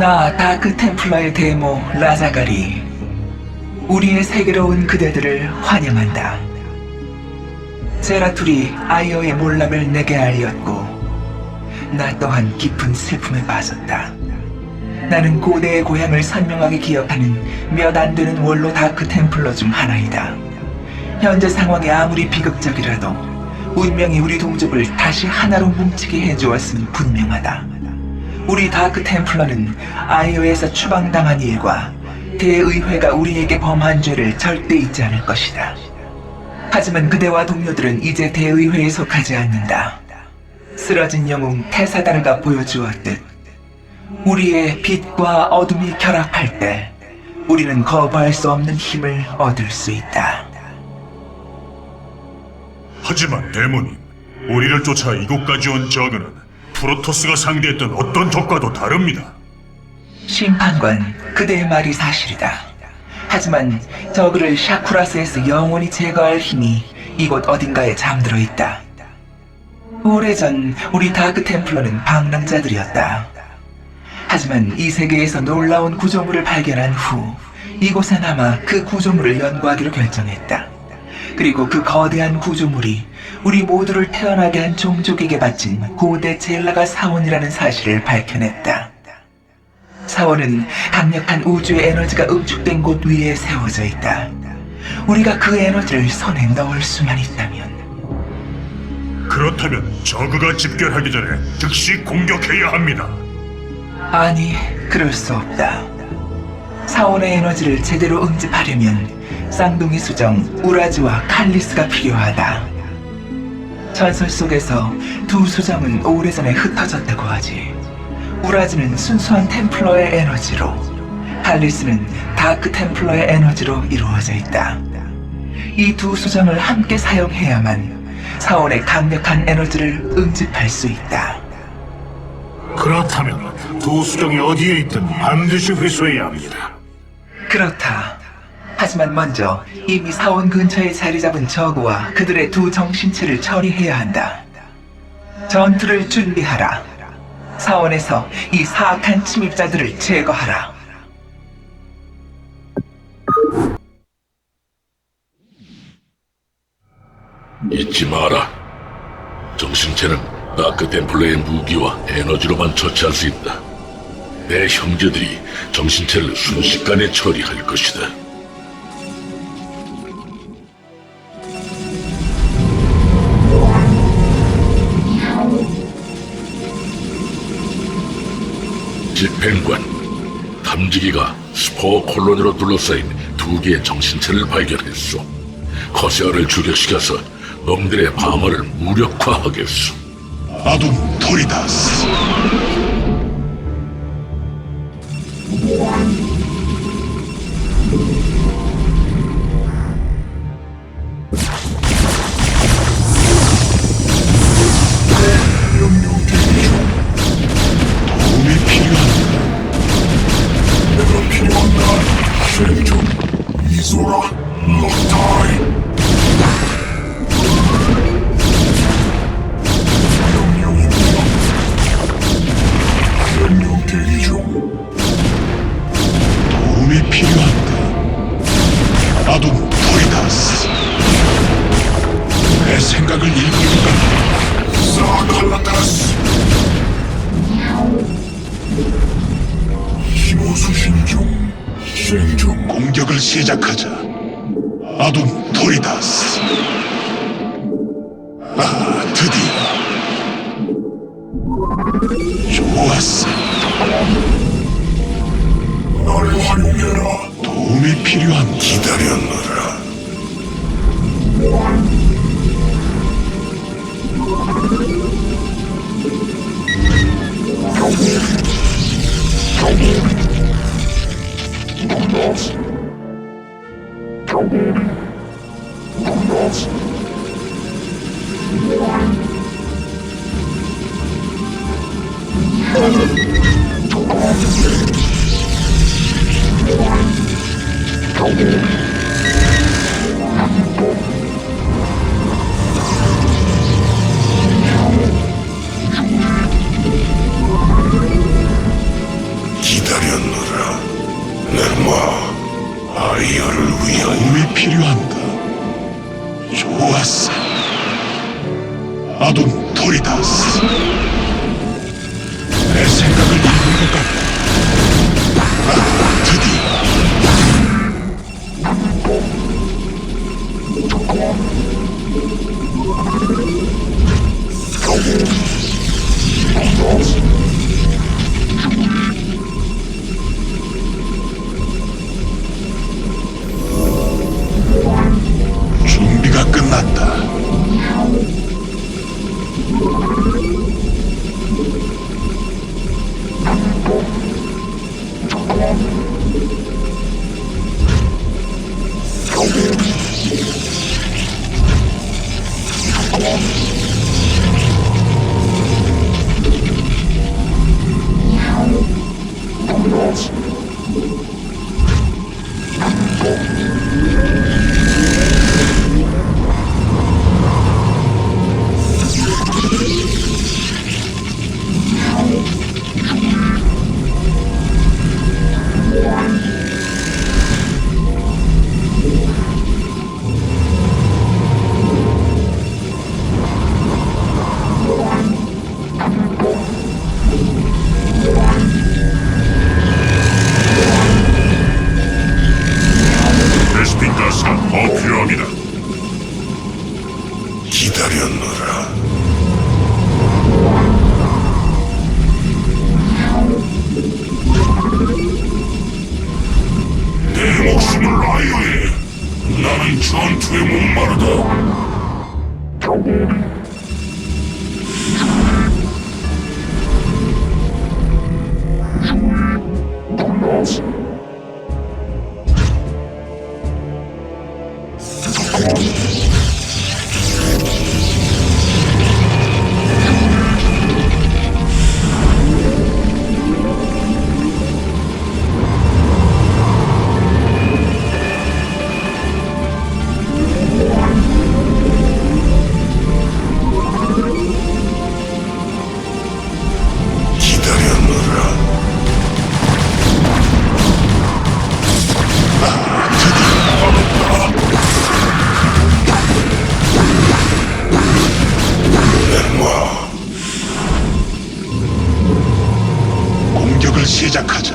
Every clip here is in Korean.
나 다크 템플러의 데모 라자가리. 우리의 세계로 온 그대들을 환영한다. 제라툴이 아이어의 몰락을 내게 알렸고, 나 또한 깊은 슬픔에 빠졌다. 나는 고대의 고향을 선명하게 기억하는 몇 안 되는 원로 다크 템플러 중 하나이다. 현재 상황이 아무리 비극적이라도 운명이 우리 동족을 다시 하나로 뭉치게 해주었음은 분명하다. 우리 다크 템플러는 아이오에서 추방당한 일과 대의회가 우리에게 범한 죄를 절대 잊지 않을 것이다. 하지만 그대와 동료들은 이제 대의회에 속하지 않는다. 쓰러진 영웅 테사다르가 보여주었듯 우리의 빛과 어둠이 결합할 때 우리는 거부할 수 없는 힘을 얻을 수 있다. 하지만 데모님, 우리를 쫓아 이곳까지 온 저그는 프로토스가 상대했던 어떤 적과도 다릅니다. 심판관, 그대의 말이 사실이다. 하지만 저그를 샤쿠라스에서 영원히 제거할 힘이 이곳 어딘가에 잠들어 있다. 오래전 우리 다크 템플러는 방랑자들이었다. 하지만 이 세계에서 놀라운 구조물을 발견한 후 이곳에 남아 그 구조물을 연구하기로 결정했다. 그리고 그 거대한 구조물이 우리 모두를 태어나게 한 종족에게 바친 고대 젤라가 사원이라는 사실을 밝혀냈다. 사원은 강력한 우주의 에너지가 응축된 곳 위에 세워져 있다. 우리가 그 에너지를 손에 넣을 수만 있다면 그렇다면 저그가 집결하기 전에 즉시 공격해야 합니다. 아니, 그럴 수 없다. 사원의 에너지를 제대로 응집하려면 쌍둥이 수정 우라즈와 칼리스가 필요하다. 전설 속에서 두 수정은 오래전에 흩어졌다고 하지. 우라즈는 순수한 템플러의 에너지로, 칼리스는 다크 템플러의 에너지로 이루어져 있다. 이 두 수정을 함께 사용해야만 사원의 강력한 에너지를 응집할 수 있다. 그렇다면 두 수정이 어디에 있든 반드시 회수해야 합니다. 그렇다. 하지만 먼저 이미 사원 근처에 자리 잡은 저구와 그들의 두 정신체를 처리해야 한다. 전투를 준비하라. 사원에서 이 사악한 침입자들을 제거하라. 잊지 마라. 정신체는 다크 템플러의 무기와 에너지로만 처치할 수 있다. 내 형제들이 정신체를 순식간에 처리할 것이다. 집행관, 탐지기가 스포 콜로니로 둘러싸인 두 개의 정신체를 발견했소. 커세어를 주격시켜서 놈들의 방어를 무력화하겠소. 아둠 토리다스 아둠 토리다스 내 생각을 읽는가 사칼라타스. 힘호 수신 중 수행 중 공격을 시작하자. 아둠 토리다스 아 드디어. 좋았어. 날 활용해라 도움이 필요한 기다렸노라. 좋았어. 아돈 토리다스. 내 생각을 읽은 것 같다. 아, 드디어. 끝났다. 공격을 시작하자.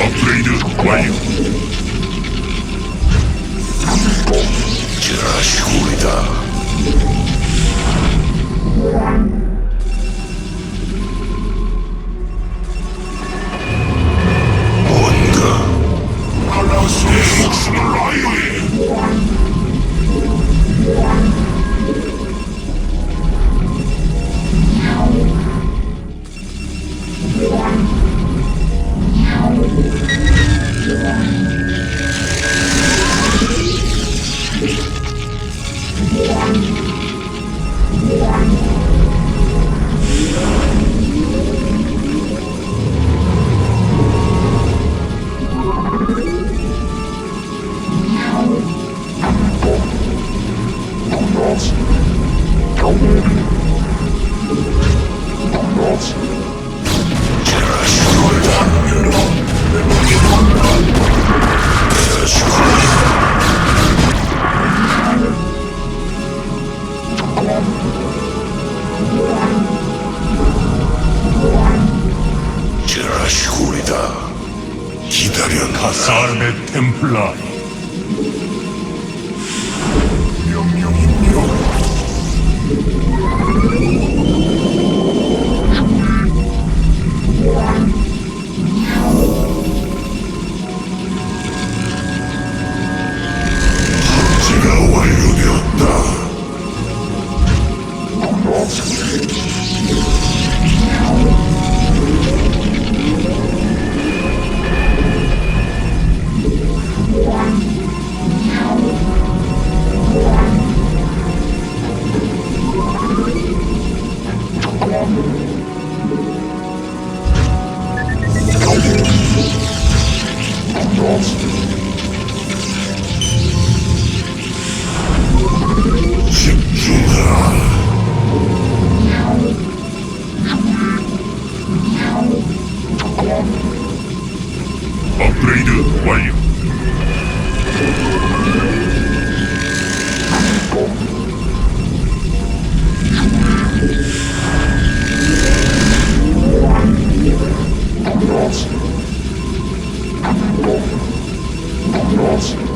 업그레이드 완료. 지라시구이다. 시구이다. 기다렸노라. 사르베 템플라리. 명령이며 카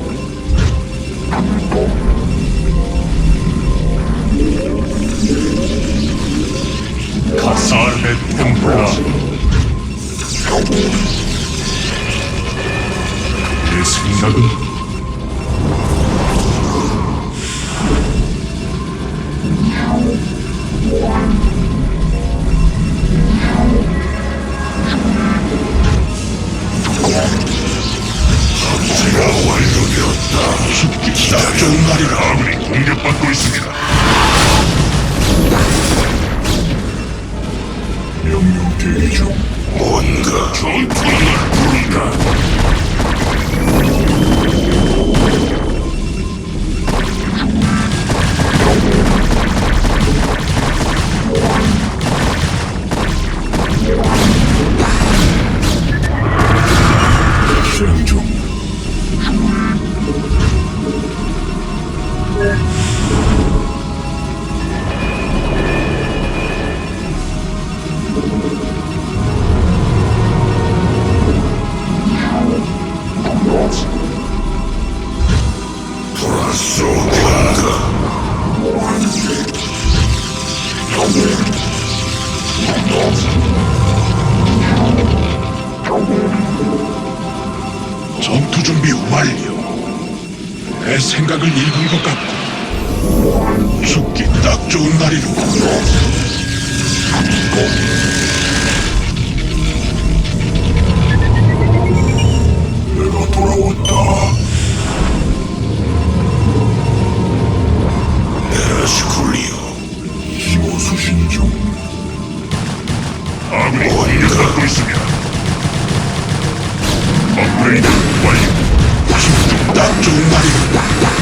중. 뭔가 전투가 날 부른다. 전투 준비 완료. 내 생각을 읽은 것 같고 죽기 딱 좋은 날이로. 내가 돌아왔다. 딱 좋은 날이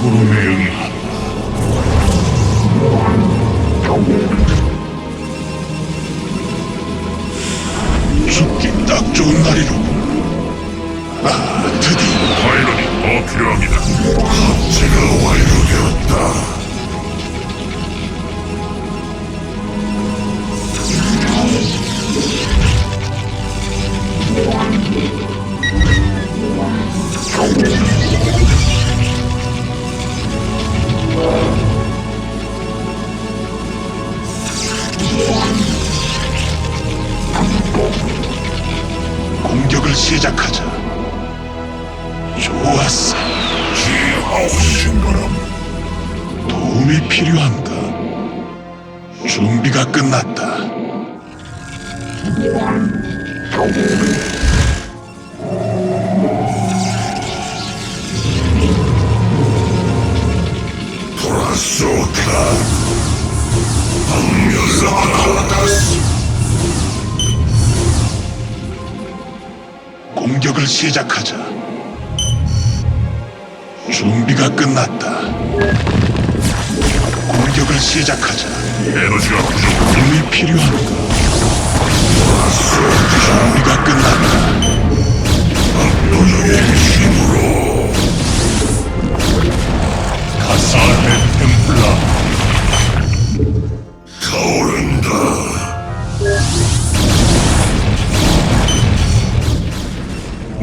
구름의 응이 죽기 딱 좋은 날이로. 아, 드디어 파일럿이 더 필요합니다. 합체가 완료되었다. 공격을 시작하자. 좋았어. 지하우신 바람. 도움이 필요한가? 준비가 끝났다. 돌아쏘다. 방멸라다스. 공격을 시작하자. 준비가 끝났다. 공격을 시작하자. 에너지가 부족. 힘이 필요한가? 준비가 끝났다. 압도적인 힘으로. 가사의 템플라.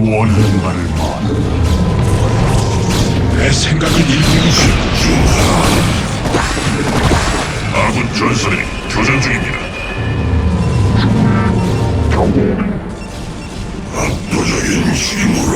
원한가를 봐. 내 생각을 일으키시 주하. 아군 전선이 교전 중입니다. 압도적인 힘으로.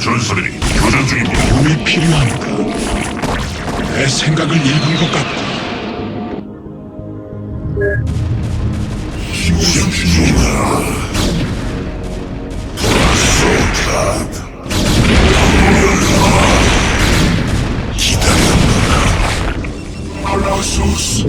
전선이 교전 중입니다. 도움이 필요한가 내 생각을 읽은 것 같고. 알라소스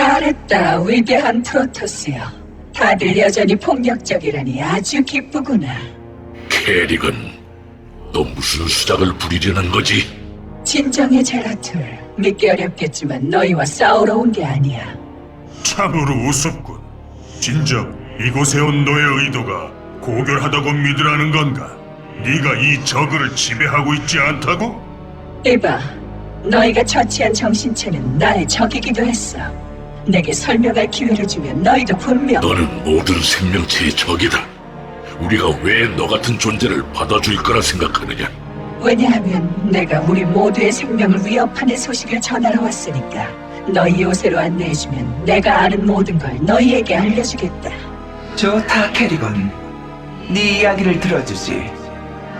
잘했다, 위대한 프로토스여. 다들 여전히 폭력적이라니 아주 기쁘구나. 캐릭은 또 무슨 수작을 부리려는 거지? 진정해, 제라툴. 믿기 어렵겠지만 너희와 싸우러 온 게 아니야. 참으로 우습군. 진정 이곳에 온 너의 의도가 고결하다고 믿으라는 건가? 네가 이 저그를 지배하고 있지 않다고? 이봐, 너희가 처치한 정신체는 나의 적이기도 했어. 내게 설명할 기회를 주면 너희도 분명 너는 모든 생명체의 적이다. 우리가 왜 너 같은 존재를 받아줄 거라 생각하느냐? 왜냐하면 내가 우리 모두의 생명을 위협하는 소식을 전하러 왔으니까. 너희 요새로 안내해주면 내가 아는 모든 걸 너희에게 알려주겠다. 좋다, 캐리건. 네 이야기를 들어주지.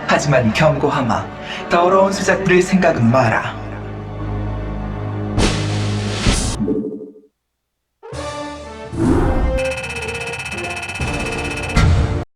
하지만 경고하마. 더러운 수작 부릴 생각은 마라.